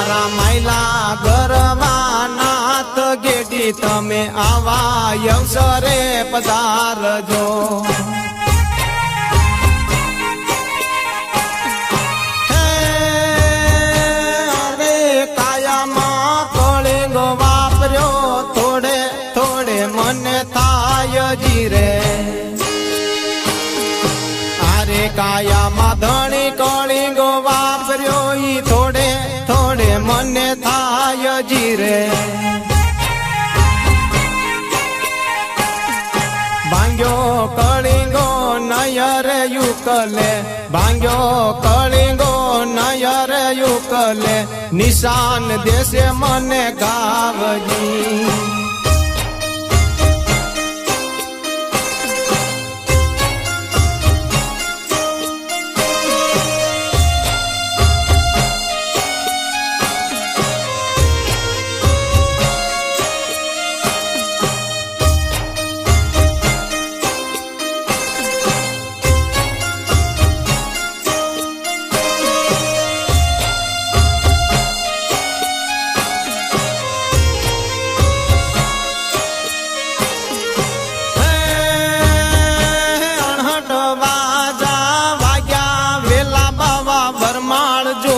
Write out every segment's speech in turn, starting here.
મારા માયલા ગરવા નાથ ગેડી તમે આવા અવસરે પધારજો. કાયામાં ધણી કળી ગો વાપર્યો, ઈ તો મને થાય જીરે ભાંગ્યો કળિંગો નયર યુકલે. ભાંગ્યો કળિંગો નયર યુકલે. નિશાન દેશે મને ગાવજી.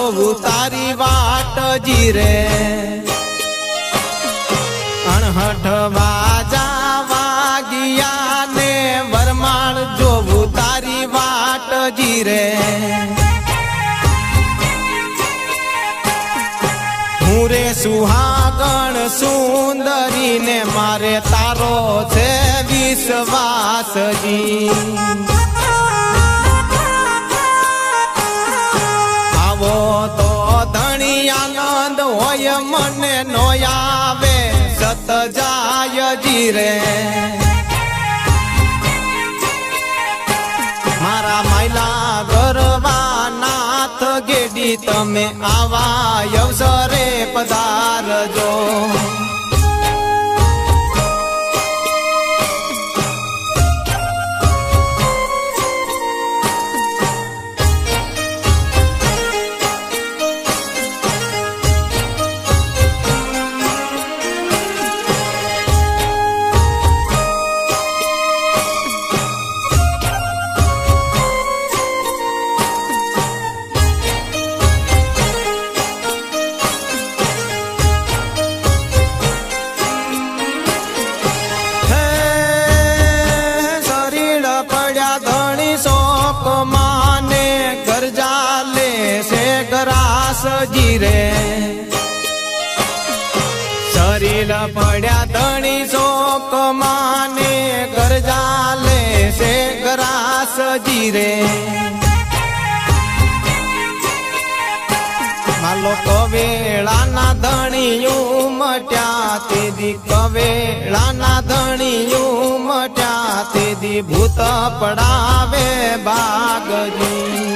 જોવું તારી વાટ જીરે અણહઠ વાજા વાગ્યા ને વરમાળ જોવું તારી વાટ જીરે હું રે સુહાગણ સુંદરી ને મારે તારો છે વિશ્વાસજી. હોય મને નો આવે સત જાય જીરે. મારા માયલા ગરવા નાથ ગેડી, તમે આવા અવસરે પધારજો. ગ્રાસ જીરે શરીર પડ્યા ધણી શોક માને ગરજા લે છે ગ્રાસ જીરે. માલો કવેળાના ધણીયું મટ્યા તેદી કવેળાના ધણીયું મટ્યા તેદી ભૂત પડાવે બાગજી.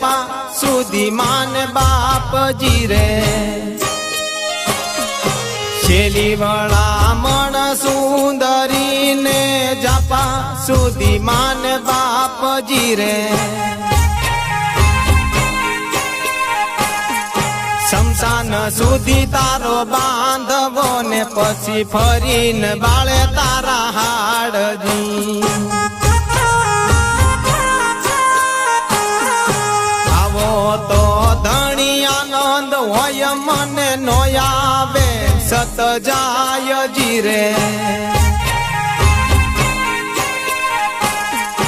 જાપા સુધી માન બાપજી રે. શેલી વળામણ સુંદરી ને જાપા સુધી માન બાપજી રે. શમશાન સુધી તારો બાંધવો ને પછી ફરીને બાળે તારા હાડજી. હોય મને નો આવે, સત જાય જીરે.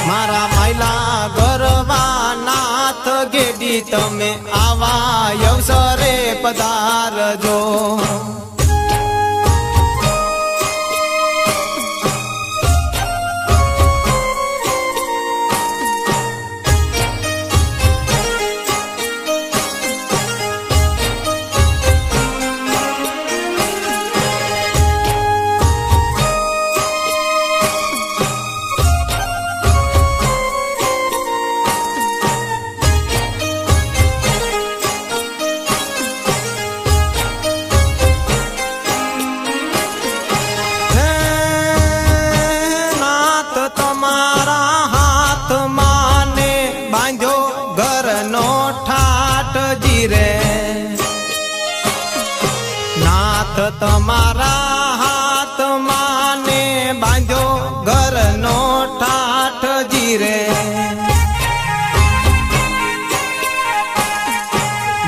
મારા માયલા ગરવા નાથ ગેડી, તમે આવા અવસરે પધારજો. જીરે.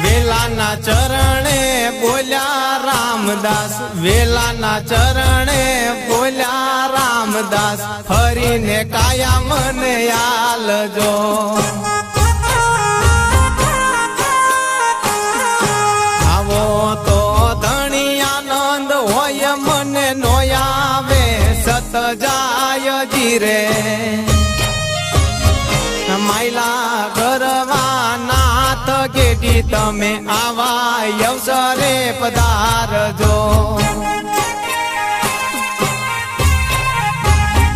વેલાના ચરણે બોલ્યા રામદાસ વેલાના ચરણે બોલ્યા રામદાસ ફરીને કાયા મને આલજો. જાય જીરે માયલા ગરવા નાથ ગેડી તમે આવા અવસરે પધારજો.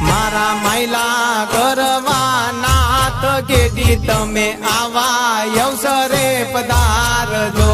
મારા માયલા ગરવા નાથ ગેડી તમે આવા અવસરે પધારજો.